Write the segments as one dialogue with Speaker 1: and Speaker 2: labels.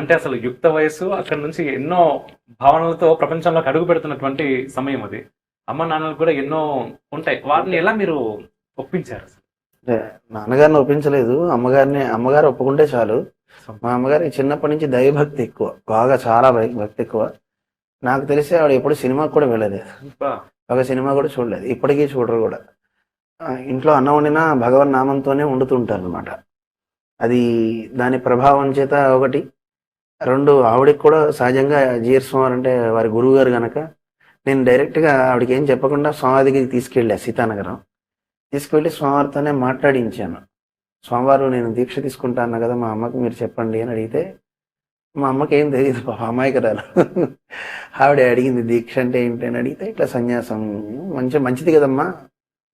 Speaker 1: అంటే అసలు యుక్త వయసు అక్కడ నుంచి ఎన్నో భావనలతో ప్రపంచంలోకి అడుగు పెడుతున్నటువంటి సమయం అది. అమ్మ నాన్నలకు కూడా ఎన్నో ఉంటాయి. వాటిని ఎలా మీరు ఒప్పించారు?
Speaker 2: అంటే నాన్నగారిని ఒప్పించలేదు. అమ్మగారిని అమ్మగారు ఒప్పుకుంటే చాలు. మా అమ్మగారికి చిన్నప్పటి నుంచి దైవభక్తి ఎక్కువ. బాగా చాలా భక్తి ఎక్కువ. నాకు తెలిసి ఆవిడ ఎప్పుడు సినిమాకి కూడా వెళ్ళలేదు. ఒక సినిమా కూడా చూడలేదు. ఇప్పటికీ చూడరు కూడా. ఇంట్లో అన్నం వండినా భగవన్ నామంతోనే వండుతుంటారు అనమాట అది దాని ప్రభావం చేత ఒకటి. రెండు ఆవిడకి కూడా సహజంగా జీఎర్ స్వామి అంటే వారి గురువు గారు గనక నేను డైరెక్ట్గా ఆవిడకి ఏం చెప్పకుండా స్వామి దగ్గరికి తీసుకెళ్ళా సీతానగరం. తీసుకువెళ్ళి స్వామివారితోనే మాట్లాడించాను. స్వామివారు నేను దీక్ష తీసుకుంటాను కదా మా అమ్మకి మీరు చెప్పండి అని అడిగితే మా అమ్మకి ఏం తెలియదు పాప అమాయకురాలు. ఆవిడ అడిగింది దీక్ష అంటే ఏంటి? అని అడిగితే ఇట్లా సన్యాసం మంచి మంచిది కదమ్మా.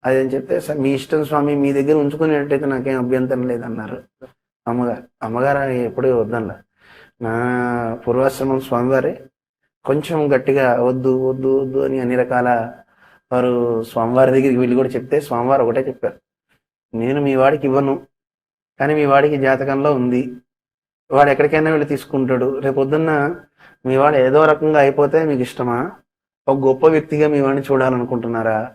Speaker 2: అది అని చెప్తే "స- మీ ఇష్టం స్వామి మీ దగ్గర ఉంచుకునేటట్టయితే నాకేం అభ్యంతరం లేదన్నారు. అమ్మగారు అమ్మగారు ఎప్పుడూ వద్దన్నారు నా పూర్వాశ్రమం స్వామివారే. కొంచెం గట్టిగా వద్దు వద్దు వద్దు అని అన్ని రకాల వారు స్వామివారి దగ్గరికి వెళ్ళి కూడా చెప్తే స్వామివారు ఒకటే చెప్పారు. నేను మీ వాడికి ఇవ్వను కానీ మీ వాడికి జాతకంలో ఉంది. వాడు ఎక్కడికైనా వెళ్ళి తీసుకుంటాడు. రేపు పొద్దున్న మీ వాడు ఏదో రకంగా అయిపోతే మీకు ఇష్టమా? ఒక గొప్ప వ్యక్తిగా మీ వాడిని చూడాలనుకుంటున్నారా?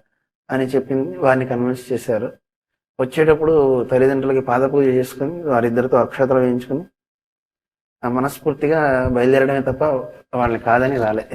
Speaker 2: అని చెప్పింది వారిని కన్విన్స్ చేశారు. వచ్చేటప్పుడు తల్లిదండ్రులకి పాదపూజ చేసుకుని వారిద్దరితో అక్షతలు వేయించుకుని మనస్ఫూర్తిగా బయలుదేరడమే తప్ప వాళ్ళని కాదని రాలే.